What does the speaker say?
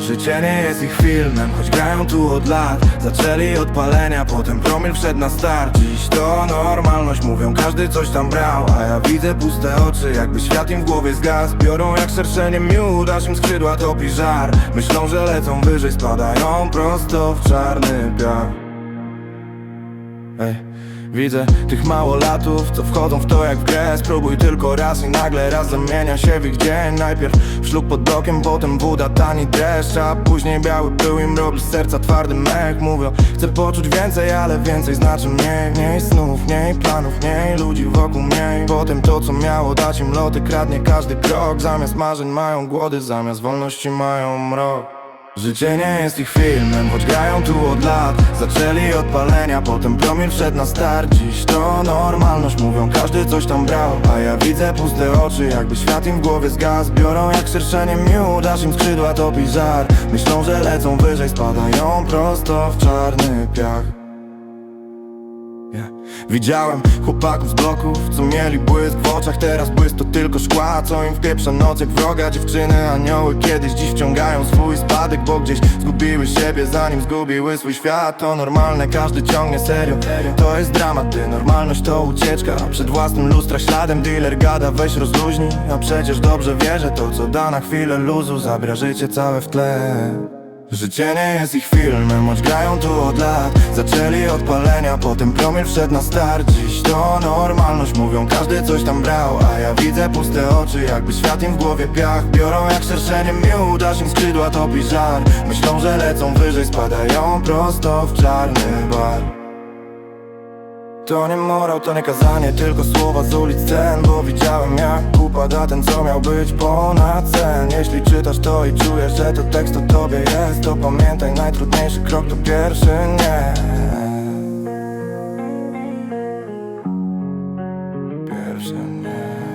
Życie nie jest ich filmem, choć grają tu od lat. Zaczęli od palenia, potem promil wszedł na start. Dziś to normalność, mówią każdy coś tam brał. A ja widzę puste oczy, jakby świat im w głowie zgasł. Biorą jak szerszenie miód, aż im skrzydła topi żar. Myślą, że lecą wyżej, spadają prosto w czarny piach Ej. Widzę tych małolatów, co wchodzą w to jak w grę. Spróbuj tylko raz i nagle raz zamienia się w ich dzień. Najpierw szluk pod okiem, potem woda, tani deszcz A później biały pył im robi z serca twardy mech. Mówią, chcę poczuć więcej, ale więcej znaczy mniej. Mniej snów, mniej planów, mniej ludzi wokół mniej Potem to co miało dać im loty, kradnie każdy krok. Zamiast marzeń mają głody, zamiast wolności mają mrok Życie nie jest ich filmem, choć grają tu od lat. Zaczęli od palenia, potem promil wszedł na start. Dziś to normalność, mówią każdy coś tam brał. A ja widzę puste oczy, jakby świat im w głowie zgasł. Biorą jak szerszenie miód, aż im skrzydła topi żar. Myślą, że lecą wyżej, spadają prosto w czarny piach Widziałem chłopaków z bloków, co mieli błysk w oczach. Teraz błysk to tylko szkła, co im wpieprza noc jak wroga. Dziewczyny, anioły kiedyś dziś wciągają swój spadek Bo gdzieś zgubiły siebie, zanim zgubiły swój świat. To normalne, każdy ciągnie serio. To jest dramat, ty, normalność to ucieczka. Przed własnym lustra śladem dealer gada, weź rozluźnij. A przecież dobrze wierzę, to co da na chwilę luzu Zabra życie całe w tle Życie nie jest ich filmem, choć grają tu od lat. Zaczęli od palenia, potem promil wszedł na start. Dziś to normalność, mówią każdy coś tam brał. A ja widzę puste oczy, jakby świat im w głowie piach. Biorą jak szerszenie miód, aż im skrzydła topi żar. Myślą, że lecą wyżej, spadają prosto w czarny bar to nie morał, to nie kazanie, tylko słowa z ulic scen Bo widziałem jak upada ten, co miał być ponad cen Jeśli czytasz to i czujesz, że to tekst o tobie jest To pamiętaj, najtrudniejszy krok to pierwszy nie. Pierwszy nie